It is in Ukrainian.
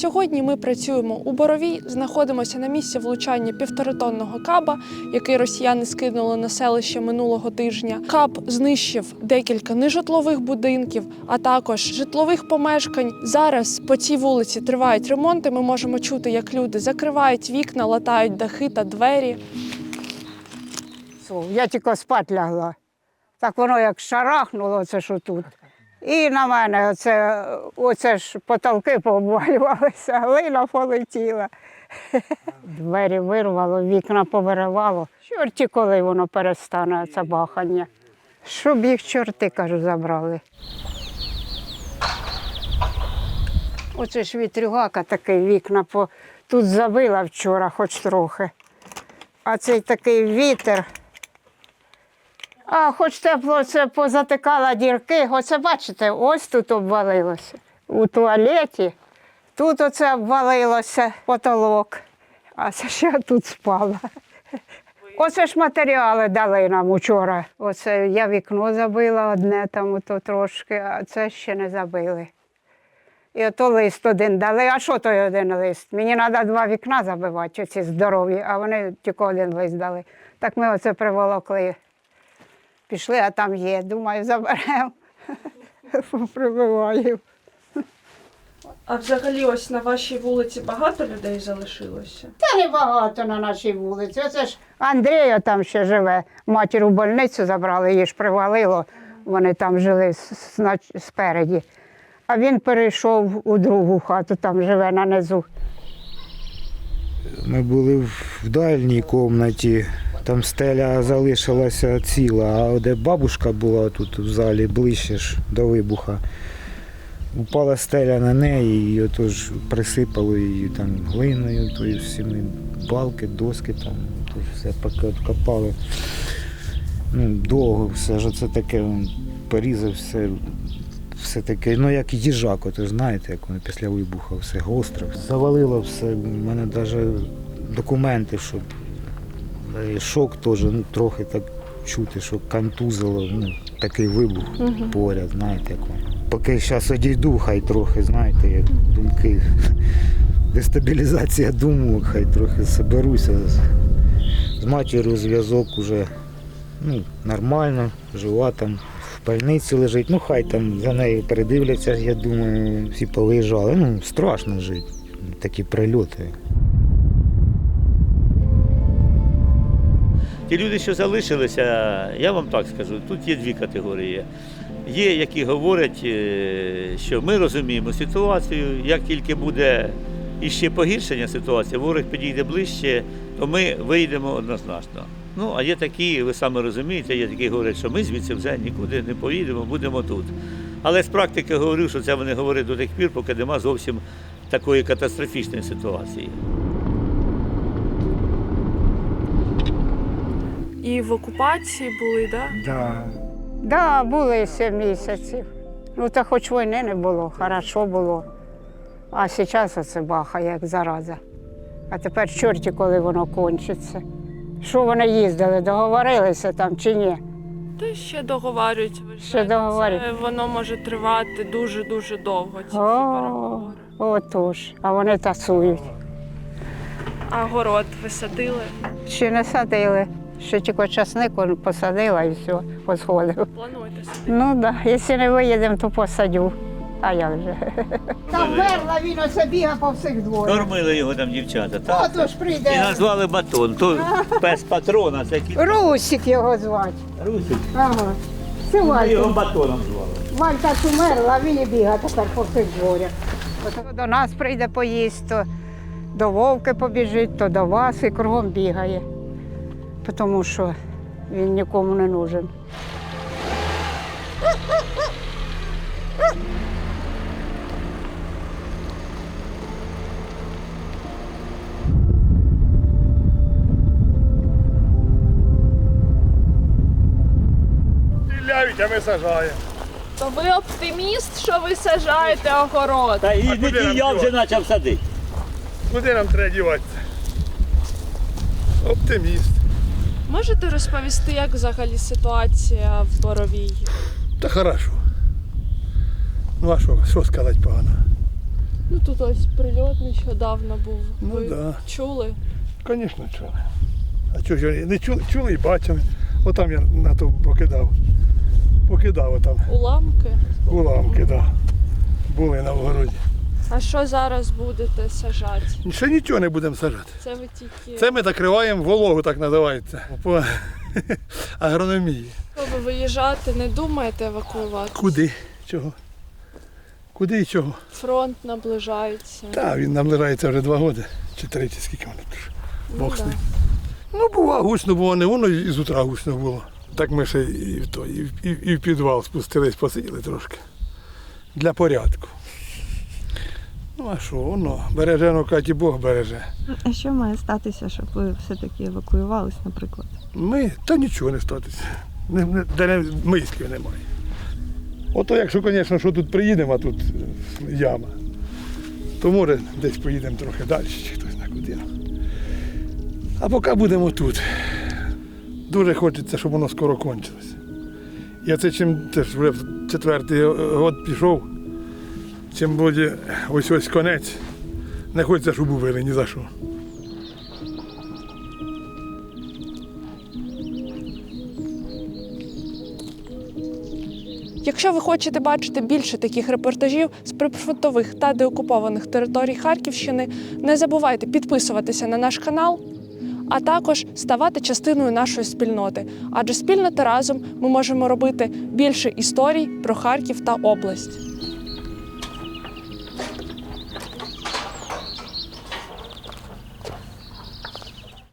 Сьогодні ми працюємо у Боровій, знаходимося на місці влучання півторатонного каба, який росіяни скинули на селище минулого тижня. Каб знищив декілька нежитлових будинків, а також житлових помешкань. Зараз по цій вулиці тривають ремонти. Ми можемо чути, як люди закривають вікна, латають дахи та двері. Я тільки спать лягла. Так воно як шарахнуло, це що тут. І на мене оце, оце ж потолки пообвалювалися, глина полетіла. Двері вирвало, вікна повиривало. Чорті, коли воно перестане, це бахання. Щоб їх чорти, кажу, забрали. Оце ж вітрюгака такий вікна по... тут забила вчора, хоч трохи. А цей такий вітер. А хоч тепло це позатикала дірки, оце бачите, ось тут обвалилося. У туалеті. Тут оце обвалилося потолок. А це я тут спала. Оце ж матеріали дали нам учора. Оце я вікно забила одне там ото трошки, а це ще не забили. І ото лист один дали. А що той один лист? Мені треба два вікна забивати, оці здорові, а вони тільки один лист дали. Так ми оце приволокли. Пішли, а там є. Думаю, заберемо. Прибиваємо. А взагалі, ось на вашій вулиці багато людей залишилося. Та небагато на нашій вулиці. Оце ж Андрія там ще живе. Матір у больницю забрали, її ж привалило. Вони там жили спереді. А він перейшов у другу хату, там живе на низу. Ми були в дальній кімнаті, там стеля залишилася ціла, а де бабушка була тут в залі ближче ж до вибуха. Упала стеля на неї і отож присипало її там глиною, то всіми балки, доски там, то все поки откопали. Ну, довго все ж це таке порізав все. Все таке, ну як їжак, от, знаєте, як воно після вибуху все гостро. Завалило все. У мене навіть документи, що е, шок теж, ну трохи так чути, що контузило, ну, такий вибух поряд, знаєте, як воно. Поки зараз одійду, хай трохи, знаєте, як думки. Дестабілізація думок, хай трохи соберуся. З, з матір'ю зв'язок уже ну, нормально, жива там в больниці лежить. Ну хай там за нею передивляться, я думаю, всі повиїжджали. Ну, страшно жити. Такі прильоти. Ті люди, що залишилися, я вам так скажу, тут є дві категорії. Є, які говорять, е, що ми розуміємо ситуацію, як тільки буде іще погіршення ситуації, ворог підійде ближче, то ми вийдемо однозначно. Ну, а є такі, ви самі розумієте, є такі говорять, що ми звідси вже нікуди не поїдемо, будемо тут. Але з практики говорю, що це вони говорять до тих пір, поки нема зовсім такої катастрофічної ситуації. І в окупації були, так? Да? Да. Да, були сім місяців. Ну, та хоч війни не було, хорошо було. А зараз оце баха, як зараза. А тепер чорті, коли воно кончиться. Що вони їздили, договорилися там чи ні? Та ще договарюють. ви Ще договорюють. Це воно може тривати дуже-дуже довго, ці О, переговори. отож, а вони тасують. А город ви садили? Ще не садили. Ще тільки часник посадила і все, посходив. Плануєте садити? Ну так, да. якщо не виїдемо, то посадю. А як же? Там мерла, він оце бігав по всіх дворах. Кормили його там дівчата, так? Отож І прийде. назвали батон. То пес патрона, це кіт. Русик його звати. Русик. Ага. Це Ми його Валька. батоном звали. Валька умерла, а він і бігає тепер по всіх дворах. От До нас прийде поїсть, то до вовки побіжить, то до вас і кругом бігає. Тому що він нікому не нужен. Стріляють, а ми сажаємо. То ви оптиміст, що ви саджаєте огород? Та і куди я вже почав садити. Куди нам треба діватися? Оптиміст. Можете розповісти, як взагалі ситуація в Боровій? Та хорошо. Ну а що, що сказати погано? Ну тут ось прильот нещодавно був. Ну Ви да. чули? Звісно, чули. А чого ж вони не чули, чули і бачили. Отам я на то покидав. Покидав отам Уламки. уламки, да. Були на огороді. А що зараз будете сажати? Ще нічого не будемо сажати. Це ви тільки Це ми закриваємо вологу, так називається. По агрономії. Ви виїжджати, не думаєте евакуювати? Куди? Чого? Куди і чого? Фронт наближається. Та, він нам лежається вже два роки. Чи три, чи скільки воно тут. Ну, Бог з ним. Ну, бува, гучно було, не воно і з утра гучно було. Так ми ще і в, то, і, в- і, і в підвал спустились, посиділи трошки. Для порядку. Ну, а що, воно, береже, ну, Каті Бог береже. А що має статися, щоб ви все-таки евакуювались, наприклад? Ми, та нічого не статися. Не, не, де не, мислів немає. Ото якщо, звісно, що тут приїдемо, а тут е, яма, то може десь поїдемо трохи далі, чи хтось на куди. А поки будемо тут. Дуже хочеться, щоб воно скоро кончилося. Я це чим це ж вже четвертий год пішов, чим буде ось ось конець. Не хочеться, щоб убили ні за що. Якщо ви хочете бачити більше таких репортажів з прифронтових та деокупованих територій Харківщини, не забувайте підписуватися на наш канал, а також ставати частиною нашої спільноти. Адже спільно та разом ми можемо робити більше історій про Харків та область.